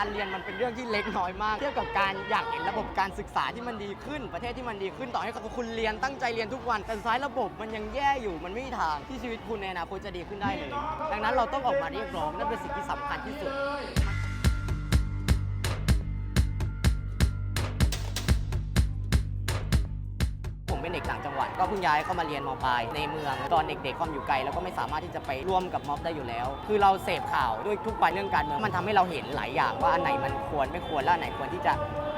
การเรียนมันเป็นเรื่องที่เล็กน้อยมาก เทียบกับการอยากเห็นระบบการศึกษาที่มันดีขึ้น ประเทศที่มันดีขึ้นต่อให้คุณเรียนตั้งใจเรียนทุกวันแต่ซ้ายระบบมันยังแย่อยู่มันไม่มีทางที่ชีวิตคุณในอนาคตจะดีขึ้นได้เลย ดังนั้นเราต้องออกมาเรียกร้องนั่นเป็นสิ่งที่สำคัญที่สุด เป็นเด็กต่างจังหวัด ก็เพิ่งย้ายเข้ามาเรียนมปลายในเมืองตอนเด็กๆความอยู่ไกลแล้วก็ไม่สามารถที่จะไปร่วมกับม็อบได้อยู่แล้ว คือเราเสพข่าวด้วยทุกวันเรื่องการเมืองมันทำให้เราเห็นหลายอย่างว่าอันไหนมันควรไม่ควรและอันไหนควรที่จะ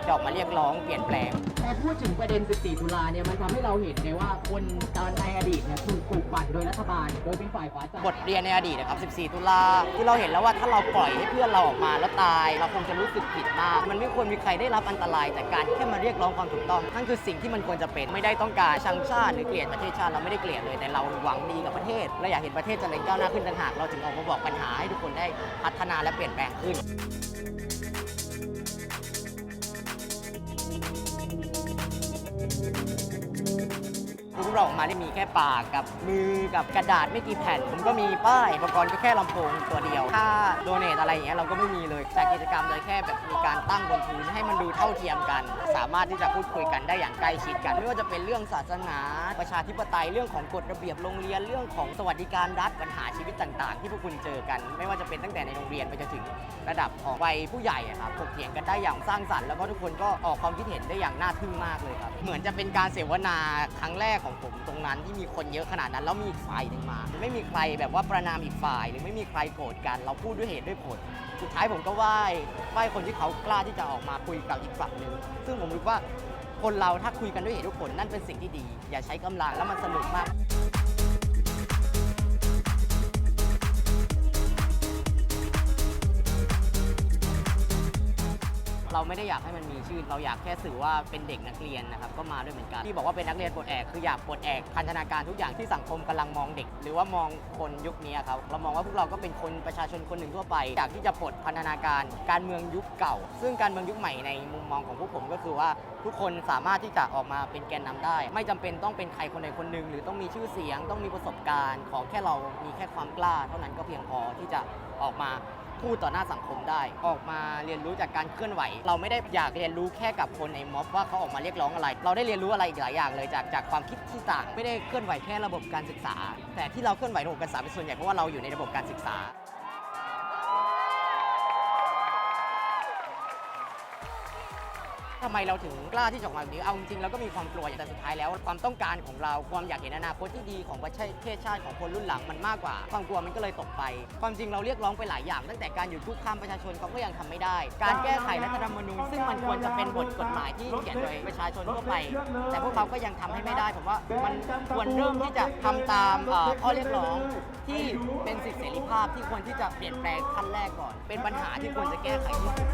จะออกมาเรียกร้องเปลี่ยนแปลงแต่พูดถึงประเด็น 14 ตุลาเนี่ยมันทำให้เราเห็นเลยว่าคนตอนในอดีตเนี่ยถูกปลูกปั่นโดยรัฐบาลโดยเป็นฝ่ายขวาจัดบทเรียนในอดีตนะครับ 14 ตุลาที่เราเห็นแล้วว่าถ้าเราปล่อยให้เพื่อนเราออกมาแล้วตาย เราคงจะรู้สึกผิดมาก มันไม่ควรมีใครได้รับอันตรายจากการแค่มาเรียกร้องความถูกต้องนั่นคือสิ่งที่มันควรจะเป็นไม่ได้ต้องการชังชาติหรือเกลียดประเทศชาติเราไม่ได้เกลียดเลยแต่เราหวังดีกับประเทศเราอยากเห็นประเทศเจริญก้าวหน้าขึ้นต่างหากเราถึงออกมาบอกปัญหาให้ทุกคนได้พัฒนาและเปลี่ยนแปลงขึ้น พวกเราออกมาได้มีแค่ปากกับมือกับกระดาษไม่กี่แผ่น ผมก็มีป้ายอุปกรณ์ก็แค่ลำโพงตัวเดียวค่าโดเนทอะไรอย่างเงี้ยเราก็ไม่มีเลยจากกิจกรรมเลยแค่แบบมีการตั้งบนพื้นให้มันดูเท่าเทียมกัน สามารถที่จะพูดคุยกันได้อย่างใกล้ชิดกัน ไม่ว่าจะเป็นเรื่องศาสนา ประชาธิปไตยเรื่องของกฎระเบียบโรงเรียนเรื่องของสวัสดิการรัฐปัญหาชีวิตต่างๆ ที่พวกคุณเจอกัน ไม่ว่าจะเป็นตั้งแต่ในโรงเรียนไปจนถึงระดับของวัยผู้ใหญ่อะครับถกเถียงกันได้อย่างสร้างสรรค์แล้วก็ทุกคนก็ออกความคิดเห็นได้อย่างน่าทึ่งมากเลยครับเหมือนจะเป็นการเสวนาครั้งแรกของผมตรงนั้นที่มีคนเยอะขนาดนั้นแล้วมีอีกฝ่ายหนึ่งมา ไม่มีใครแบบว่าประนามอีกฝ่าย หรือไม่มีใครโกรธกัน เราพูดด้วยเหตุด้วยผล สุดท้ายผมก็ไหว้ไหว้คนที่เขากล้าที่จะออกมาคุยกับอีกฝั่งหนึ่งซึ่งผมรู้ว่าคนเราถ้าคุยกันด้วยเหตุด้วยผลนั่นเป็นสิ่งที่ดี อย่าใช้กำลังแล้วมันสนุกมาก เราไม่ได้อยากให้มันมีชื่อ เราอยากแค่สื่อว่าเป็นเด็กนักเรียนนะครับก็มาด้วยเหมือนกันที่บอกว่าเป็นนักเรียนปลดแอกคืออยากปลดแอกพันธนาการทุกอย่างที่สังคมกำลังมองเด็ก หรือว่ามองคนยุคนี้ครับเรามองว่าพวกเราก็เป็นคนประชาชนคนหนึ่งทั่วไปอยากที่จะปลดพันธนาการ การเมืองยุคเก่า ซึ่งการเมืองยุคใหม่ในมุมมองของพวกผมก็คือว่าทุกคนสามารถที่จะออกมาเป็นแกนนำได้ ไม่จำเป็นต้องเป็นใครคนใดคนหนึ่งหรือต้องมีชื่อเสียง ต้องมีประสบการณ์ ขอแค่เรามีแค่ความกล้า เท่านั้นก็เพียงพอที่จะออกมา พูดต่อหน้าสังคมได้ ออกมาเรียนรู้จากการเคลื่อนไหว เราไม่ได้อยากเรียนรู้แค่กับคนในม็อบว่าเขาออกมาเรียกร้องอะไร เราได้เรียนรู้อะไรอีกหลายอย่างเลยจากจากความคิดที่ต่างไม่ได้เคลื่อนไหวแค่ระบบการศึกษา แต่ที่เราเคลื่อนไหวระบบการศึกษาเป็นส่วนใหญ่เพราะว่าเราอยู่ในระบบการศึกษา ทำไมเราถึงกล้าที่จะออกมาแบบนี้ เอาจริงๆเราก็มีความกลัวอย่างแต่สุดท้ายแล้ว ความต้องการของเราความอยากเห็นอนาคตที่ดีของประเทศชาติของคนรุ่นหลังมันมากกว่า ความกลัวมันก็เลยตกไป ความจริงเราเรียกร้องไปหลายอย่าง ตั้งแต่การอยู่ทุกคำประชาชนเขาก็ยังทำไม่ได้ การแก้ไขรัฐธรรมนูญซึ่งมันควรจะเป็นบทกฎหมายที่เขียนโดยประชาชนทั่วไป แต่พวกเขาก็ยังทำให้ไม่ได้ผมว่ามันควรเริ่มที่จะทำตามข้อเรียกร้องที่เป็นสิทธิเสรีภาพที่ควรที่จะเปลี่ยนแปลงขั้นแรกก่อน เป็นปัญหาที่ควรจะแก้ไขที่สุด